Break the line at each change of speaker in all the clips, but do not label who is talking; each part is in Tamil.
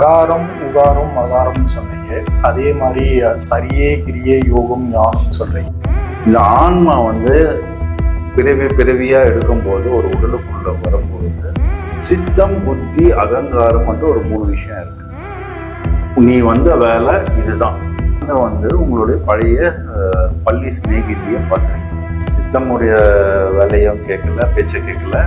அகாரம் உகாரம் அகாரம்னு சொன்னீங்க. அதே மாதிரி சரியே கிரியே யோகம் ஞானம் சொல்றீங்க.
இந்த ஆன்மா வந்து பிறவி பிறவியா எடுக்கும்போது ஒரு உடலுக்குள்ள வரும்போது சித்தம் புத்தி அகங்காரம் என்று ஒரு மூணு விஷயம் இருக்கு. நீ வந்த வேலை இதுதான். அதை வந்து உங்களுடைய பழைய பள்ளி சிநேகிதியை பார்க்குறீங்க. சித்தமுடைய வேலையும் கேட்கல பேச்சை கேட்கல.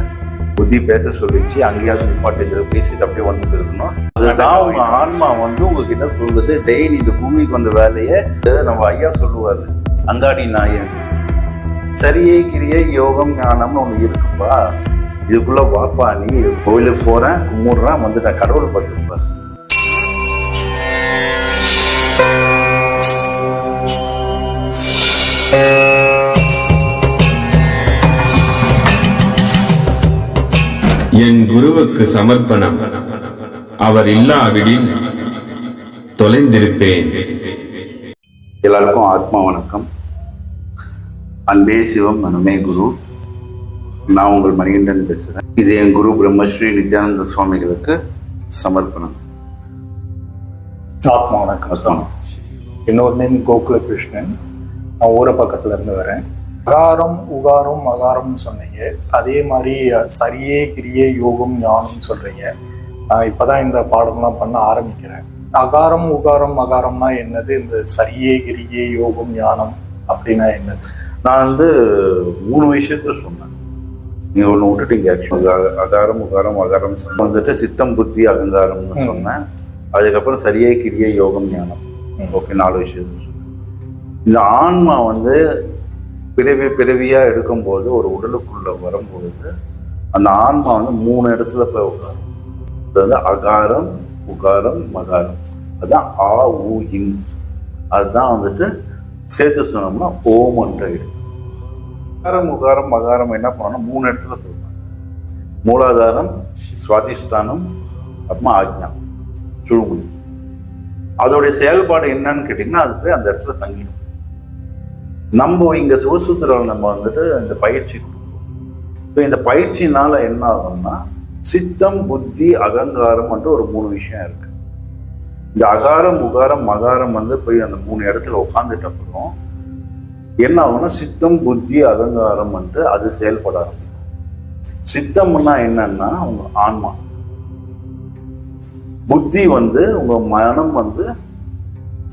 புத்தி பேச சொல்லிச்சு அங்கேயாவது நிப்பாட்டி பேசிட்டு அப்படியே வந்துட்டு இருக்கணும். அதுதான் உங்க ஆன்மா வந்து உங்ககிட்ட சொல்லுது. டெய்லி இந்த பூமிக்கு வந்த வேலையை நம்ம ஐயா சொல்லுவாரு. அங்காடி நாயன். சரியை கிரியை யோகம் ஞானம்னு ஒன்று இருக்குப்பா. இதுக்குள்ள வாப்பா நீ கோயிலுக்கு போறேன் கும்பிடுறேன் வந்துட்டேன். கடவுள் பார்த்துருப்பார்.
என் குருவுக்கு சமர்ப்பணம். அவர் இல்லாவிடில் தொலைந்திருப்பேன்.
எல்லாருக்கும் ஆத்மா வணக்கம். அன்பே சிவம் மனமே குரு. நான் உங்கள் மணிகண்டன் பேசுகிறேன் இது என் குரு பிரம்மஸ்ரீ நித்யானந்த சுவாமிகளுக்கு சமர்ப்பணம்.
ஆத்மா வணக்கம்.
வசனம்
இன்னொரு நேம் கோகுல கிருஷ்ணன் நான் ஊர பக்கத்துல இருந்து வரேன். அகாரம் உகாரம் மகாரம் சொன்னீங்க. அதே மாதிரி சரியே கிரியே யோகம் ஞானம் சொல்றீங்க. நான் இப்பதான் இந்த பாடம்லாம் பண்ண ஆரம்பிக்கிறேன். அகாரம் உகாரம் மகாரம்னா என்னது? இந்த சரியே கிரியே யோகம் ஞானம் அப்படின்னா என்னது?
நான் வந்து மூணு விஷயத்த சொன்னேன். நீங்க ஒன்று விட்டுட்டீங்க. அக- அகாரம் உகாரம் அகாரம் வந்துட்டு சித்தம் புத்தி அகங்காரம்னு. சொன்னேன். அதுக்கப்புறம் சரியே கிரிய யோகம் ஞானம். ஓகே நாலு விஷயத்த சொன்னேன். இந்த ஆன்மா வந்து பிறவி பிறவியாக எடுக்கும்போது ஒரு உடலுக்குள்ளே வரும்பொழுது அந்த ஆன்மா வந்து மூணு இடத்துல போய் உட்காரும். அதாவது வந்து அகாரம் உகாரம் மகாரம். அதுதான் ஆ ஊ இன். அதுதான் வந்துட்டு சேர்த்து சொன்னோம்னா ஓமன்ற இடம். அகாரம் உகாரம் மகாரம் என்ன பண்ணணும்? மூணு இடத்துல போயிருப்பாங்க மூலாதாரம் சுவாதிஷ்டானம் அப்புறமா ஆக்ஞா சுழுமுடி அதோடைய செயல்பாடு என்னன்னு கேட்டிங்கன்னா அது போய் அந்த இடத்துல தங்கிடும். நம்ம இங்கே சிவசூத்திரம் நம்ம வந்துட்டு இந்த பயிற்சி ஸோ இந்த பயிற்சினால என்ன ஆகும்னா சித்தம் புத்தி அகங்காரம் வந்து ஒரு மூணு விஷயம் இருக்கு. இந்த அகாரம் உகாரம் மகாரம் வந்து போய் அந்த மூணு இடத்துல உட்காந்துட்ட அப்புறம் என்ன ஆகும்னா சித்தம் புத்தி அகங்காரம் வந்து அது செயல்பட ஆரம்பிக்கும். சித்தம்னா என்னன்னா உங்க ஆன்மா. புத்தி வந்து உங்க மனம் வந்து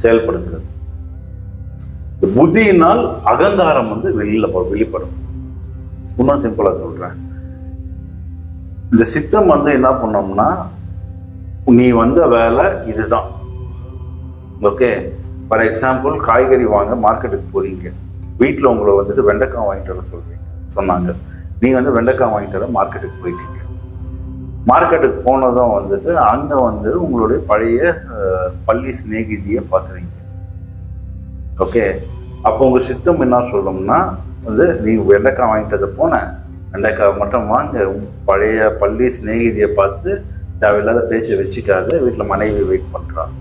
செயல்படுத்துறது. இந்த புத்தியினால் அகங்காரம் வந்து வெளியில போ- வெளிப்படும். இன்னும் சிம்பிளா சொல்றேன். இந்த சித்தம் வந்து என்ன பண்ணோம்னா நீ வந்த வேலை இதுதான். ஓகே ஃபார் எக்ஸாம்பிள் காய்கறி வாங்க மார்க்கெட்டுக்கு போறீங்க. வீட்டில் உங்களை வந்துட்டு வெண்டைக்காய் வாங்கிட்டு வர சொல்றீங்க. சொன்னாங்க. நீங்கள் வந்து வெண்டைக்காய் வாங்கிட்டு வர மார்க்கெட்டுக்கு போயிட்டீங்க. மார்க்கெட்டுக்கு போனதும் வந்துட்டு அங்கே வந்து உங்களுடைய பழைய பள்ளி சிநேகிதியை பார்க்குறீங்க. ஓகே அப்போ உங்கள் சித்தம் என்ன சொல்லணும்னா வந்து நீ வெண்டைக்காய் வாங்கிட்டு போன போனேன் வெண்டைக்காய் மட்டும் வாங்க. பழைய பள்ளி சிநேகிதியை பார்த்து தேவையில்லாத பேச்சை வச்சுக்காத வீட்டில் மனைவி வெயிட் பண்ணுறான்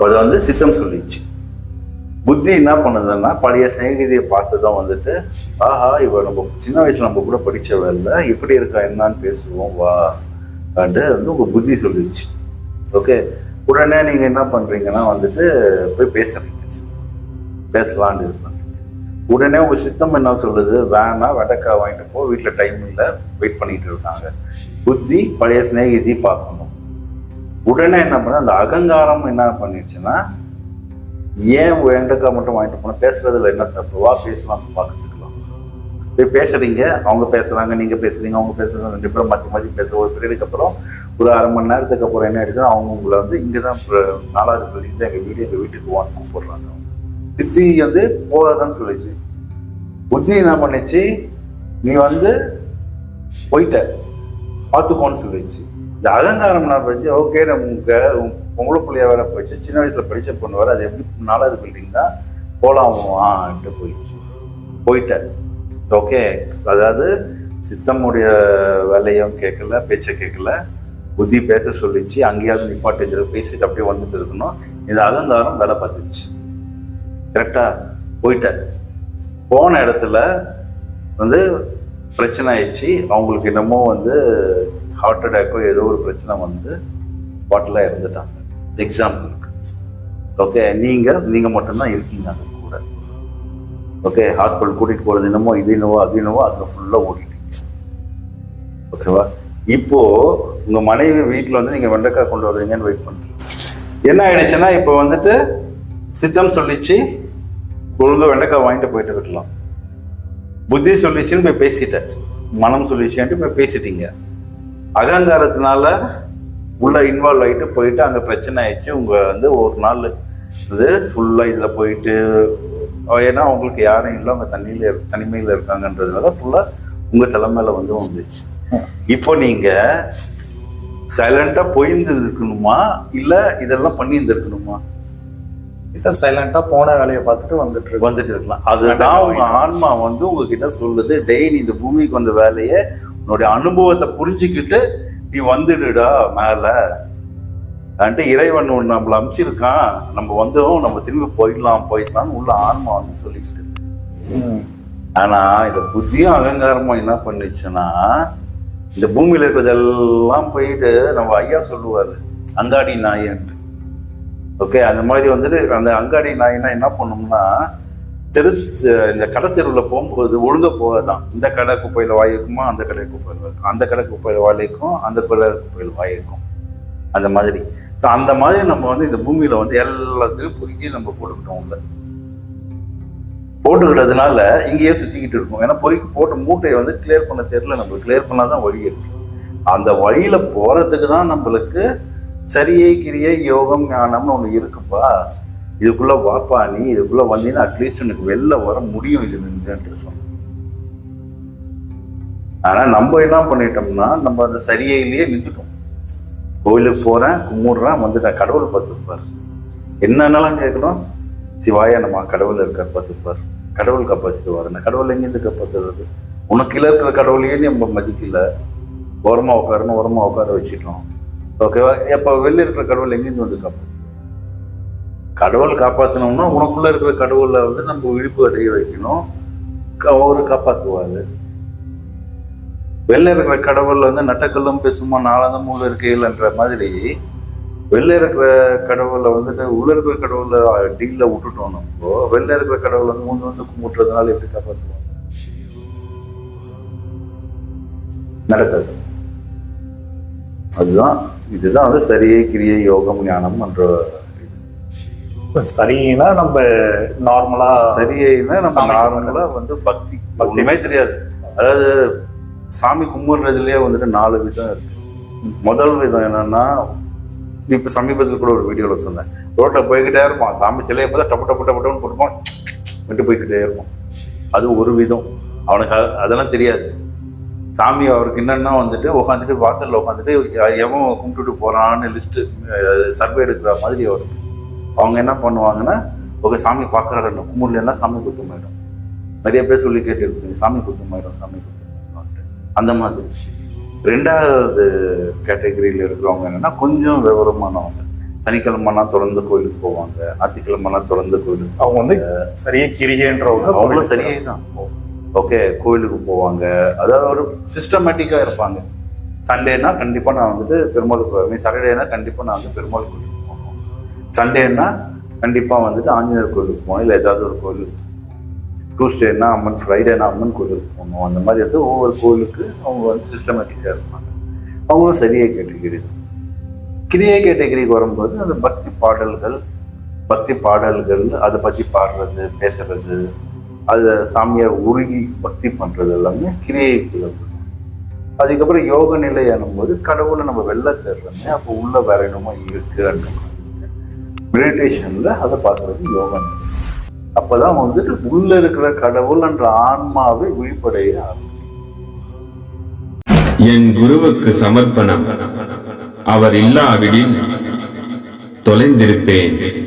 அதை வந்து சித்தம் சொல்லிடுச்சு புத்தி என்ன பண்ணுதுன்னா பழைய சிநேகிதியை பார்த்து தான் வந்துட்டு ஆஹா இவ நம்ம சின்ன வயசில் நம்ம கூட படித்தவ இல்லை எப்படி இருக்கா என்னன்னு பேசுவோம் வா. அப்படின்ட்டு வந்து உங்கள் புத்தி சொல்லிடுச்சு ஓகே உடனே நீங்கள் என்ன பண்ணுறீங்கன்னா வந்துட்டு போய் பேசுறீங்க. பேசலான்னு இது பண்ணுறீங்க உடனே உங்கள் சித்தம் என்ன சொல்லுது? வேணாம் வெண்டைக்காய் வாங்கிட்டு போ வீட்டில் டைம் இல்லை வெயிட் பண்ணிட்டு இருக்காங்க. புத்தி பழைய சிநேகிதி பார்க்கணும் உடனே என்ன பண்ண அந்த அகங்காரம் என்ன பண்ணிடுச்சுன்னா ஏன் வெண்டைக்காய் மட்டும் வாங்கிட்டு போனால் பேசுறதுல என்ன தப்பு வா பேசலாம் பார்த்துக்கலாம் போய் பேசுகிறீங்க அவங்க பேசுகிறாங்க நீங்கள் பேசுகிறீங்க அவங்க பேசுகிறாங்க ரெண்டு பேரும் மாற்றி மாற்றி பேசுற ஒரு பீரியடுக்கு அப்புறம் ஒரு அரை மணி நேரத்துக்கு அப்புறம் என்ன ஆயிடுச்சுன்னா அவங்க உங்களை வந்து இங்கே தான் நாலாவது பில்டிங் தான் எங்கள் வீடு எங்கள் வீட்டுக்கு வாங்க கூப்பிடுறாங்க. சித்தி வந்து போகாதான்னு சொல்லிச்சு. புத்தி என்ன பண்ணிச்சு? நீ வந்து போயிட்ட. பார்த்துக்கோன்னு சொல்லிச்சு. இந்த அகங்காரம் என்ன படிச்சு ஓகே நமக்கு பொம்பளை பிள்ளைய வேற போயிடுச்சு. சின்ன வயசுல படிச்ச பொண்ணு வேற அது எப்படி நாலாவது பில்டிங் தான் போலாமான்ட்டு போயிடுச்சு. போயிட்டேன் ஓகே அதாவது சித்தமுடைய வேலையும் கேட்கல பேச்சை கேட்கல. புத்தி பேச சொல்லிச்சு அங்கேயாவது நிப்பாட்டி பேசிட்டு அப்படியே வந்துட்டு இருக்கணும். இந்த அகங்காரம் வேலை பார்த்துச்சு. கரெக்டா போயிட்டேன். போன இடத்துல வந்து பிரச்சனை ஆயிடுச்சு. அவங்களுக்கு என்னமோ வந்து ஹார்ட் அட்டாக்கோ ஏதோ ஒரு பிரச்சனை வந்து பாட்டிலாக இறந்துட்டாங்க. எக்ஸாம்பிளுக்கு ஓகே நீங்கள் நீங்கள் மட்டும்தான் இருக்கீங்க. ஓகே ஹாஸ்பிட்டல் கூட்டிகிட்டு போகிறது என்னமோ இது என்னவோ அது என்னவோ அதில் ஃபுல்லாக ஓடிட்டு ஓகேவா இப்போது உங்கள் மனைவி வீட்டில் வந்து நீங்கள் வெண்டைக்காய் கொண்டு வருவீங்கன்னு வெயிட் பண்ணுறீங்க என்ன ஆயிடுச்சுன்னா இப்போ வந்துட்டு சித்தம் சொல்லிச்சு ஒழுங்கா வெண்டைக்காய் வாங்கிட்டு போயிட்டு இருக்கலாம். புத்தி சொல்லிச்சுன்னு போய் பேசிட்டேன். மனம் சொல்லிச்சுன்ட்டு போய் பேசிட்டீங்க. அகங்காரத்தினால உள்ளே இன்வால்வ் ஆகிட்டு போயிட்டு அங்கே பிரச்சனை ஆயிடுச்சு. உங்கள் வந்து ஒரு நாள் இது ஃபுல்லாக இதில் போயிட்டு ஏன்னா உங்களுக்கு யாரும் இல்லை அவங்க தண்ணியில் தனிமையில் இருக்காங்கன்றதுனால ஃபுல்லாக உங்கள் தலைமையில வந்து வந்துச்சு இப்போ நீங்கள் சைலண்டாக போயிருந்து இருக்கணுமா இல்லை இதெல்லாம் பண்ணி இருந்திருக்கணுமா
கிட்ட சைலண்டா போன வேலையை பார்த்துட்டு வந்துட்டு
வந்துட்டு இருக்கலாம். அதுதான் உங்க ஆன்மா வந்து உங்ககிட்ட சொல்லுது. டெய்லி இந்த பூமிக்கு வந்த வேலையை உன்னுடைய அனுபவத்தை புரிஞ்சுக்கிட்டு நீ வந்துடுடா மேல. வந்துட்டு இறைவன் ஒன்று நம்மள அமைச்சிருக்கான். நம்ம வந்தோம் நம்ம திரும்பி போயிடலாம் போயிடலாம்னு உள்ள ஆன்மா வந்து சொல்லிக்கிட்டு இருக்கு.
ம்.
ஆனா இந்த புத்தியும் அகங்காரமும் என்ன பண்ணுச்சுன்னா இந்த பூமியில இருக்கிறதெல்லாம் போயிட்டு நம்ம ஐயா சொல்லுவாரு அங்காடி நாயன்ட்டு. ஓகே அந்த மாதிரி வந்துட்டு அந்த அங்காடி நாயினா என்ன பண்ணோம்னா தெரு இந்த கடை தெருவில் போகும்போது ஒழுங்க போகாதான். இந்த கடை குப்பையில் வாய்க்குமா அந்த கடை குப்பையில் அந்த கடை குப்பையில் வாழைக்கும் அந்த கடை குப்பையில் வாய்க்கும் அந்த மாதிரி. ஸோ அந்த மாதிரி நம்ம வந்து இந்த பூமியில் வந்து எல்லாத்தையும் பொறுக்கி நம்ம போட்டுக்கிட்டோம் உள்ள. போட்டுக்கிட்டதுனால இங்கேயே சுற்றிக்கிட்டு இருக்கும். ஏன்னா பொறுக்கி போட்ட மூட்டையை வந்து கிளியர் பண்ண தெரியல. நம்ம கிளியர் பண்ணாதான் வழி இருக்கு. அந்த வழியில் போகிறதுக்கு தான் நம்மளுக்கு சரியை கிரியை யோகம் ஞானம்னு ஒன்று இருக்குப்பா. இதுக்குள்ளே வாப்பா நீ இதுக்குள்ளே வந்தீங்கன்னா அட்லீஸ்ட் உனக்கு வெளில வர முடியும் இது நின்றுன்ட்டு சொன்னோம் ஆனால் நம்ம என்ன பண்ணிட்டோம்னா நம்ம அந்த சரியையிலேயே நின்றுட்டோம். கோயிலுக்கு போகிறேன் கும்பிட்றேன் வந்துட்டேன். கடவுள் பார்த்துப்பார். என்னென்னலாம் கேட்கணும்? சிவாயா நம்ம கடவுள் இருக்க பார்த்துப்பார். கடவுள் காப்பாற்றிடுவார் நான் கடவுள் எங்கேருந்து காப்பாற்றுறது உனக்கு இல்லை இருக்கிற கடவுளையே நம்ம மதிக்கல? ஓரமாக உட்காரணும் ஓரமாக உட்கார வச்சுட்டோம். ஓகேவா இப்போ வெளில இருக்கிற கடவுள் எங்கேருந்து வந்து காப்பாற்று கடவுள் காப்பாற்றினோம்னா உனக்குள்ளே இருக்கிற கடவுளை வந்து நம்ம விழிப்பு அடைய வைக்கணும். அவர் காப்பாற்றுவார் வெளில இருக்கிற கடவுள் வந்து நட்டக்கல்லும் பேசுமா நாளாதம் உள்ள இருக்கையில்ன்ற மாதிரி வெளில இருக்கிற கடவுளை வந்துட்டு உள்ள இருக்கிற கடவுளை டீல்ல விட்டுட்டோம் நம்ம. வெளில இருக்கிற கடவுளை வந்து முன் வந்து கும்பிட்டுறதுனால எப்படி காப்பாற்றுவாங்க நடக்காது. அதுதான் இதுதான் வந்து சரியை கிரியை யோகம் ஞானம் என்ற இது.
சரின்னா நம்ம நார்மலா
சரியைன்னா நம்ம நார்மலா வந்து பக்தி. ஒண்ணுமே தெரியாது. அதாவது சாமி கும்பிட்றதுலேயே வந்துட்டு நாலு விதம் இருக்கு. முதல் விதம் என்னன்னா இப்போ சமீபத்தில் கூட ஒரு வீடியோவில் சொன்னேன். ரோட்டில் போய்கிட்டே இருப்போம். சாமி சிலையை பார்த்தா டப்பு டப்பு டப்பு டப்புன்னு போட்டுப்போம். விட்டு போய்கிட்டே இருப்போம். அது ஒரு விதம். அவனுக்கு அதெல்லாம் தெரியாது. சாமி அவருக்கு என்னென்னா வந்துட்டு உட்காந்துட்டு வாசலில் உட்காந்துட்டு எவன் கும்பிட்டுட்டு போகிறான்னு லிஸ்ட்டு சர்வே எடுக்கிற மாதிரி அவருக்கு. அவங்க என்ன பண்ணுவாங்கன்னா ஓகே சாமி பார்க்குறாருன்னு கும்பிடலன்னா சாமி குத்தமாயிடும். நிறைய பேர் சொல்லி கேட்டுருப்பீங்க சாமி குத்தமாயிடும் சாமி குத்தம் அந்த மாதிரி. ரெண்டாவது கேட்டகரியில் இருக்கிறவங்க என்னன்னா கொஞ்சம் விவரமானவங்க. சனிக்கிழமைனா தொடர்ந்து கோயிலுக்கு போவாங்க. ஞாயிற்றுக்கிழமைனா தொடர்ந்து கோயிலுக்கு
அவங்க வந்து சரியே கிரிகைன்றவங்க
அவங்களும் சரியே தான். ஓகே கோயிலுக்கு போவாங்க. அதாவது ஒரு சிஸ்டமேட்டிக்காக இருப்பாங்க. சண்டேனா கண்டிப்பாக நான் வந்துட்டு பெருமாள் கோயில் சாட்டர்டேனா கண்டிப்பாக நான் வந்து பெருமாள் கோயிலுக்கு போகணும். சண்டேனா கண்டிப்பாக வந்துட்டு ஆஞ்சநேயர் கோயிலுக்கு போகணும். இல்லை ஏதாவது ஒரு கோயிலுக்கு டியூஸ்டேனா அம்மன் ஃப்ரைடேனா அம்மன் கோயிலுக்கு போகணும். அந்த மாதிரி வந்து ஒவ்வொரு கோயிலுக்கு அவங்க வந்து சிஸ்டமேட்டிக்காக இருப்பாங்க. அவங்களும் சரியாக கேட்டகிரி. கிரியை கேட்டகிரிக்கு வரும்போது அந்த பக்தி பாடல்கள் பக்தி பாடல்கள் அதை பற்றி பாடுறது பேசுறது அதை சாமியை உருகி பக்தி பண்ணுறது எல்லாமே கிரியைக்குள்ள அதுக்கப்புறம் யோக நிலை போது கடவுளை நம்ம வெளில தேடுறோமே அப்போ உள்ள வேற என்னமோ இருக்குன்ற மெடிடேஷனில் அதை பார்க்குறது யோக நிலை. அப்பதான் வந்துட்டு உள்ள இருக்கிற கடவுள் என்ற ஆன்மாவை விழிப்படைய
என் குருவுக்கு சமர்ப்பணம். அவர் இல்லாவிடில் தொலைந்திருப்பேன்.